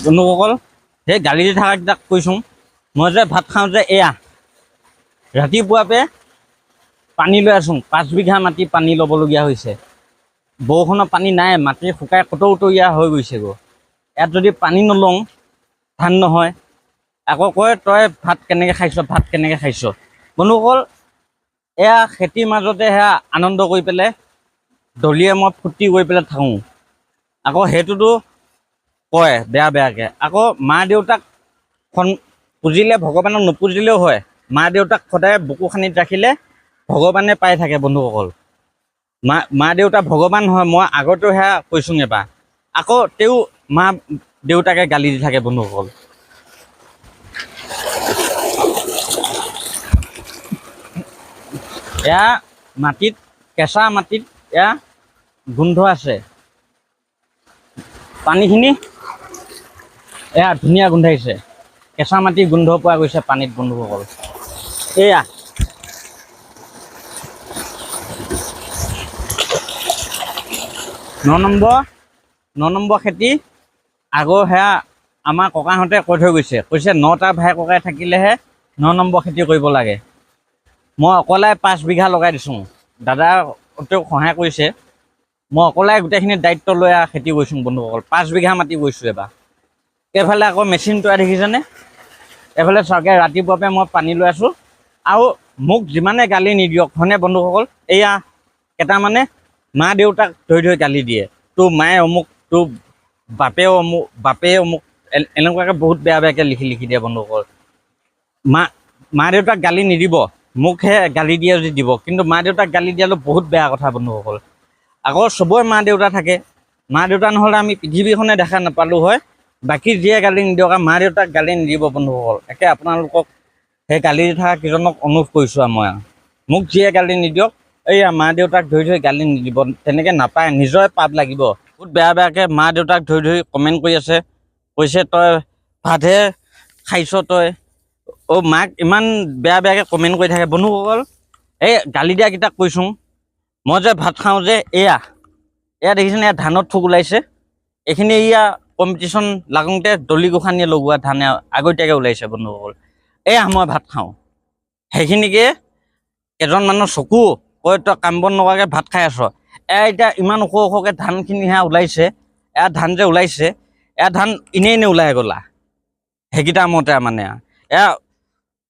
বন্ধুসকল সেই গালি দি থকাকেইটাক কৈছোঁ মই যে ভাত খাওঁ যে এয়া। ৰাতিপুৱাতে পানী লৈ আছোঁ। পাঁচ বিঘা মাটি পানী ল'বলগীয়া হৈছে। বৰষুণৰ পানী নাই মাটি শুকাই কটৌতৰীয়া হৈ গৈছেগৈ ইয়াত যদি পানী নলওঁ ধান নহয়। আকৌ কয় তই ভাত কেনেকৈ খাইছ? ভাত কেনেকৈ খাইছ? বন্ধুসকল এয়া খেতিৰ মাজতে সেয়া আনন্দ কৰি পেলাই দলিয়ে মই ফূৰ্তি কৰি পেলাই থাকোঁ। আকৌ সেইটোতো কয় বেয়া বেয়াকৈ। আকৌ মা দেউতাক পুজিলে ভগৱানক নুপুজিলেও হয়। মা দেউতাক সদায় বুকু খানিত ৰাখিলে ভগৱানে পাই থাকে বন্ধুসকল। মা মা দেউতা ভগৱান হয় মই আগতেও সেয়া কৈছোঁ এবাৰ। আকৌ তেওঁ মা দেউতাকে গালি দি থাকে বন্ধুসকল। এয়া মাটিত কেঁচা মাটিত এয়া গোন্ধ আছে। পানীখিনি এয়া ধুনীয়া গোন্ধাইছে কেঁচা মাটি গোন্ধ পোৱা গৈছে, পানীত বন্ধুসকল এয়া। ন নম্বৰ ন নম্বৰ খেতি। আগৰ সেয়া আমাৰ ককাহঁতে কৈ থৈ গৈছে। কৈছে, নটা ভাই ককাই থাকিলেহে ন নম্বৰ খেতি কৰিব লাগে। মই অকলে পাঁচ বিঘা লগাই দিছোঁ। দাদাহঁতেও সহায় কৰিছে। মই অকলে গোটেইখিনি দায়িত্ব লৈ খেতি কৰিছোঁ বন্ধুসকল পাঁচ বিঘা মাটি কৰিছোঁ এবাৰ। এইফালে আকৌ মেচিন তৈয়াৰ দেখিছেনে? এইফালে চৰকাৰে ৰাতিপুৱাৰ পৰা মই পানী লৈ আছোঁ। আৰু মোক যিমানে গালি নিদিয়ক, হয়নে বন্ধুসকল? এয়া কেইটামানে মা দেউতাক ধৰি ধৰি গালি দিয়ে। তোৰ মায়ে অমুক, তোৰ বাপেও অমুক বাপেও অমুক এনেকুৱাকৈ বহুত বেয়া বেয়াকৈ লিখি লিখি দিয়ে বন্ধুসকল। মা মা দেউতাক গালি নিদিব, মোকহে গালি দিয়ে যদি দিব, কিন্তু মা দেউতাক গালি দিয়াটো বহুত বেয়া কথা বন্ধুসকল। আকৌ চবৰে মা দেউতা থাকে। মা দেউতা নহ'লে আমি পৃথিৱীখনে দেখা নাপালোঁ হয়। বাকী যিয়ে গালি নিদিয়ক মা দেউতাক গালি নিদিব বন্ধুসকল একে আপোনালোকক সেই গালি দি থকা কেইজনক অনুৰোধ কৰিছোঁ মই। মোক যিয়ে গালি নিদিয়ক, এইয়া মা দেউতাক ধৰি ধৰি গালি নিদিব। তেনেকৈ নাপায়, নিজৰে পাপ লাগিব। বহুত বেয়া বেয়াকৈ মা দেউতাক ধৰি ধৰি কমেণ্ট কৰি আছে। কৈছে, তই ভাতহে খাইছ তই? অ' মাক ইমান বেয়া বেয়াকৈ কমেণ্ট কৰি থাকে। বন্ধুসকল এই গালি দিয়াকেইটাক কৈছোঁ। মই যে ভাত খাওঁ যে, এয়া। এয়া দেখিছেনে, এয়া ধানত থোক ওলাইছে। এইখিনি এয়া কম্পিটিশ্যন লাগোঁতে দলি গোসানীয়ে লগোৱা ধানে আগতীয়াকৈ ওলাইছে বন্ধুসকল। এয়া মই ভাত খাওঁ। সেইখিনিকে এজন মানুহৰ চকু কয়, তই কাম বন নকৰাকৈ ভাত খাই আছ। এয়া এতিয়া ইমান ওখ ওখকৈ ধানখিনি সেয়া ওলাইছে এয়া ধান যে ওলাইছে এয়া ধান এনেই এনেই ওলাই গ'লা। সেইকেইটা মতে মানে। এয়া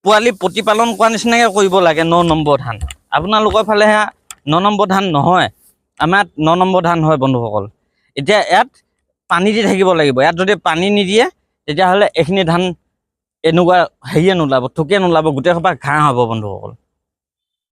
পোৱালি প্ৰতিপালন কৰা নিচিনাকৈ কৰিব লাগে ন নম্বৰ ধান। আপোনালোকৰ ফালে সেয়া ন নম্বৰ ধান নহয়। আমাৰ ইয়াত ন নম্বৰ ধান হয় বন্ধুসকল। এতিয়া ইয়াত পানী দি থাকিব লাগিব। ইয়াত যদি পানী নিদিয়ে তেতিয়াহ'লে এইখিনি ধান এনেকুৱা হেৰিয়ে নোলাব থোকে নোলাব গোটেই সোপা ঘাঁহ হ'ব বন্ধুসকল।